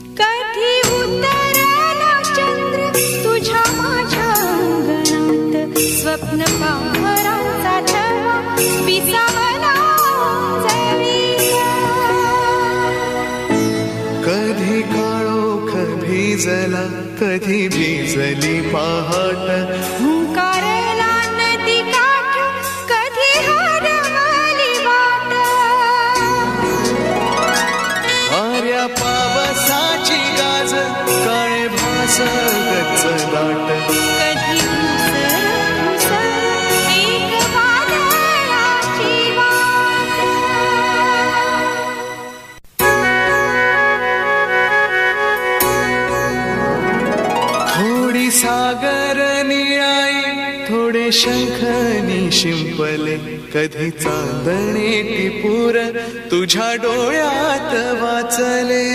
कधी स्वप्न कधी काळोख भिजला कधी भिजली पहाट. सागर निळाई थोडे शंखनी शिंपले. कधी चांदणे टिपूर तुझ्या डोळ्यात वाचले.